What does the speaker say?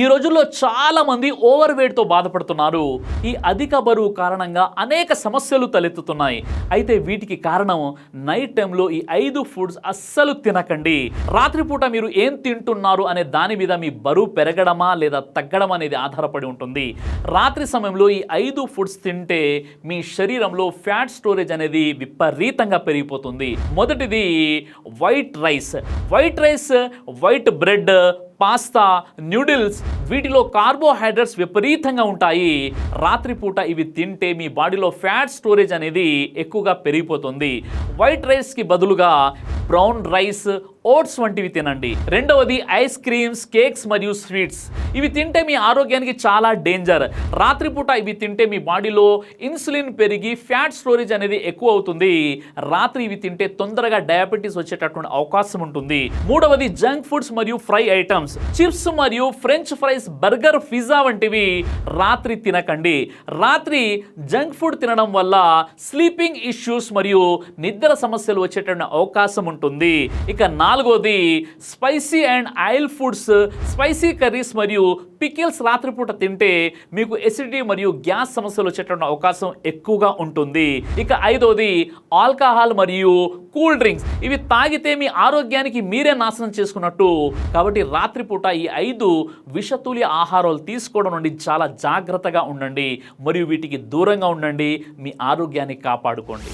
ఈ రోజుల్లో చాలా మంది ఓవర్ వెయిట్తో బాధపడుతున్నారు. ఈ అధిక బరువు కారణంగా అనేక సమస్యలు తలెత్తుతున్నాయి. అయితే వీటికి కారణం నైట్ టైంలో ఈ ఐదు ఫుడ్స్ అస్సలు తినకండి. రాత్రిపూట మీరు ఏం తింటున్నారు అనే దాని మీద మీ బరువు పెరగడమా లేదా తగ్గడం అనేది ఆధారపడి ఉంటుంది. రాత్రి సమయంలో ఈ ఐదు ఫుడ్స్ తింటే మీ శరీరంలో ఫ్యాట్ స్టోరేజ్ అనేది విపరీతంగా పెరిగిపోతుంది. మొదటిది white rice white rice white bread pasta, noodles, వీటిలో కార్బోహైడ్రేట్స్ విపరీతంగా ఉంటాయి. రాత్రిపూట ఇవి తింటే మీ బాడీలో ఫ్యాట్ స్టోరేజ్ అనేది ఎక్కువగా పెరిగిపోతుంది. వైట్ రైస్కి బదులుగా బ్రౌన్ రైస్ ఓట్స్ వంటివి తినండి. రెండవది ఐస్ క్రీమ్స్ కేక్స్ మరియు స్వీట్స్. ఇవి తింటే మీ ఆరోగ్యానికి చాలా డేంజర్. రాత్రిపూట ఇవి తింటే మీ బాడీలో ఇన్సులిన్ పెరిగి ఫ్యాట్ స్టోరేజ్ అనేది ఎక్కువ అవుతుంది. రాత్రి ఇవి తింటే తొందరగా డయాబెటీస్ వచ్చేటటువంటి అవకాశం ఉంటుంది. మూడవది జంక్ ఫుడ్స్ మరియు ఫ్రై ఐటమ్స్. చిప్స్ మరియు french fry fries burger pizza వంటివి రాత్రి తినకండి. రాత్రి జంక్ ఫుడ్ తినడం వల్ల స్లీపింగ్ ఇష్యూస్ మరియు నిద్ర సమస్యలు వచ్చేటువంటి అవకాశం ఉంటుంది. ఇక నాలుగోది spicy and oil foods spicy curries మరియు పికిల్స్ రాత్రిపూట తింటే మీకు ఎసిడిటీ మరియు గ్యాస్ సమస్యలు వచ్చేటువంటి అవకాశం ఎక్కువగా ఉంటుంది. ఇక ఐదోది ఆల్కహాల్ మరియు కూల్ డ్రింక్స్. ఇవి తాగితే మీ ఆరోగ్యానికి మీరే నాశనం చేసుకున్నట్టు. కాబట్టి రాత్రిపూట ఈ ఐదు విష సమతుల్య ఆహారాలు తీసుకోవడం నుండి చాలా జాగ్రత్తగా ఉండండి. మరియు వీటికి దూరంగా ఉండండి. మీ ఆరోగ్యాన్ని కాపాడుకోండి.